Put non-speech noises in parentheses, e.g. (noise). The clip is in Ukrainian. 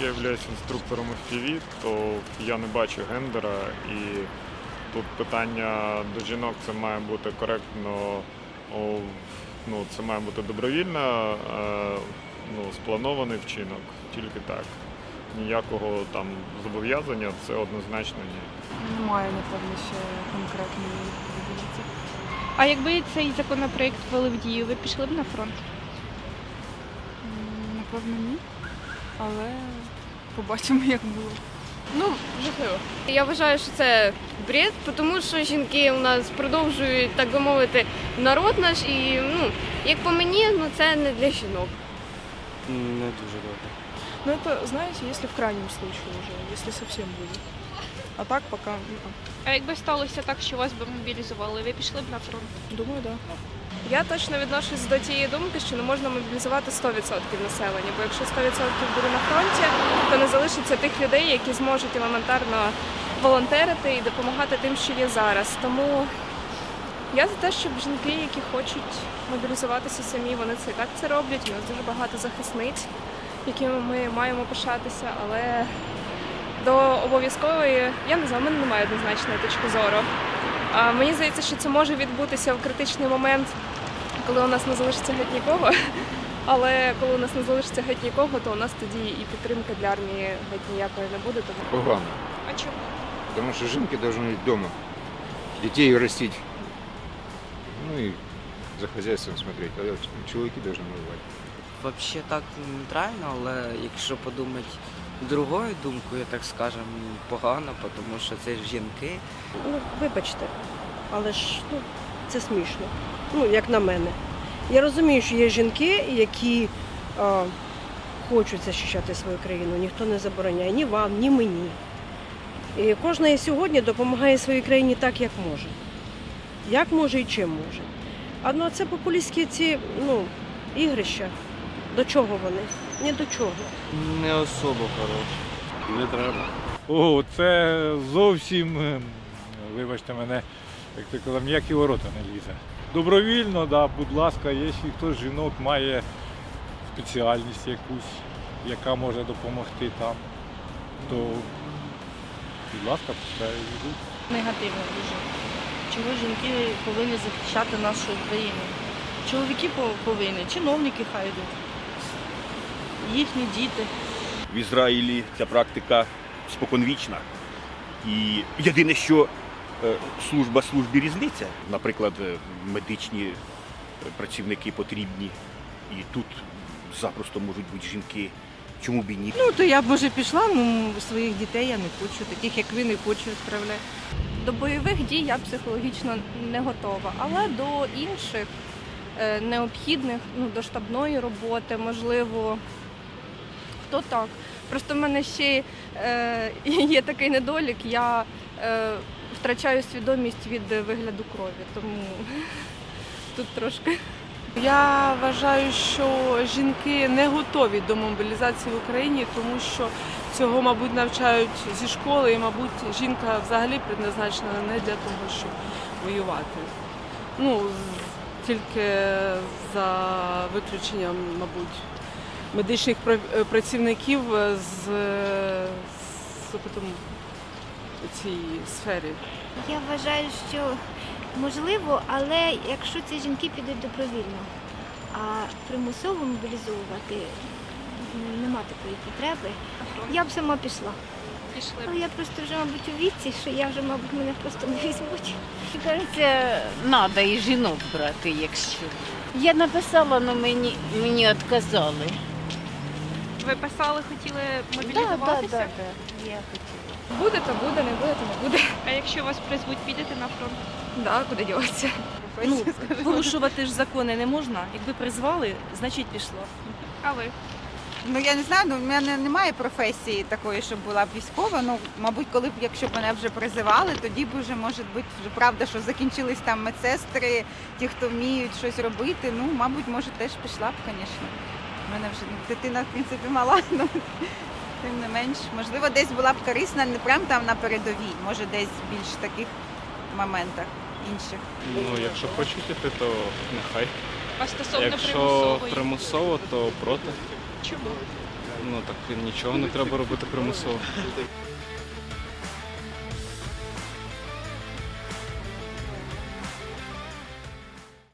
я являюсь інструктором FPV, то я не бачу гендера і тут питання до жінок це має бути коректно, ну, це має бути добровільно, е, ну, спланований вчинок, тільки так. Ніякого там зобов'язання це однозначно ні. Немає, напевно, ще конкретної відповіді. А якби цей законопроект ввели в дію, ви пішли б на фронт? Напевно, ні. Але побачимо, як було. Ну, жахливо. Я вважаю, що це бред, тому що жінки у нас продовжують, так би мовити, народ наш, і ну, як по мені, ну це не для жінок. Не дуже добре. Ну, это, знаете, если в крайнем случае уже, если совсем будет. А так пока, м-м. А якби сталося так, що вас би мобілізували, ви пішли б на фронт? думаю, да. Я точно відношусь до тієї думки, що не можна мобілізувати 100% населення, бо якщо 100% буде на фронті, то не залишиться тих людей, які зможуть елементарно волонтерити і допомагати тим, що є зараз. Тому я за те, щоб жінки, які хочуть мобілізуватися самі, вони це і так це роблять. У нас дуже багато захисниць, якими ми маємо пишатися, але до обов'язкової, я не знаю, мене немає однозначної точки зору. Мені здається, що це може відбутися в критичний момент, коли у нас не залишиться геть нікого. Але коли у нас не залишиться геть нікого, то у нас тоді і підтримки для армії геть ніякої не буде. Тому Погано. А чому? Потому что жінки должны быть дома. Детей растить. Ну и за хозяйством смотреть. А чоловіки должны воевать. Взагалі так нейтрально, але якщо подумати другою думкою, так скажемо, погано, тому що це ж жінки. Ну, вибачте, але ж ну, це смішно. Ну, як на мене. Я розумію, що є жінки, які а, хочуть захищати свою країну. Ніхто не забороняє ні вам, ні мені. І кожна і сьогодні допомагає своїй країні так, як може. Як може і чим може. А ну, це популістські ці ну, ігрища. До чого вони? Ні до чого. Не особо хороші. Не треба. О, це зовсім, е, вибачте мене, як ти казав, ніякі ворота не лізе. Добровільно, да, будь ласка, якщо хтось з жінок має спеціальність якусь, яка може допомогти там, то будь ласка, пускай йдуть. негативно дуже. Чого жінки повинні захищати нашу Україну? Чоловіки повинні, чиновники хай йдуть. Їхні діти. в Ізраїлі ця практика споконвічна. І єдине, що служба службі різниця. Наприклад, е, медичні е, працівники потрібні, і тут запросто можуть бути жінки. Чому б і ні? Ну, то я б може пішла, ну своїх дітей я не хочу, таких як ви не хочу відправляти. до бойових дій я психологічно не готова, але до інших е, необхідних, ну до штабної роботи, можливо, хто так. Просто в мене ще е, (laughs) є такий недолік, я е, втрачаю свідомість від вигляду крові, тому (laughs) тут трошки. Я вважаю, що жінки не готові до мобілізації в Україні, тому що цього, мабуть, навчають зі школи, і, мабуть, жінка взагалі предназначена не для того, щоб воювати. Ну, тільки за виключенням, мабуть, медичних е, працівників з, з опитом у цій сфері. Я вважаю, що можливо, але якщо ці жінки підуть добровільно, а примусово мобілізовувати нема такої потреби, я б сама пішла. Пішли Але я просто вже, мабуть, у віці, що я вже, мабуть, мене просто не візьмуть. Кажеться, треба і жінок брати, якщо. Я написала, але мені, мені відказали. Ви писали, хотіли мобілізуватися? Я хотіла. Буде, то буде, не буде, то не буде. А якщо вас призвуть, підете на фронт? Да, куди діватися? Ну, порушувати ж закони не можна. Якби призвали, значить пішло. А ви? Ну я не знаю, ну в мене немає професії такої, щоб була б військова. Ну, мабуть, коли б, якщо б мене вже призивали, тоді б вже може бути вже правда, що закінчились там медсестри, ті, хто вміють щось робити. Ну, мабуть, може, теж пішла б, звісно. У мене вже дитина, в принципі, мала, (laughs) ну тим не менш. Можливо, десь була б корисна, не прям там на передовій, може десь більш таких моментах інших. Ну, якщо хочуть іти, то нехай. А стосовно примусової? примусово, то проти. Чому? Ну так нічого не треба робити примусово.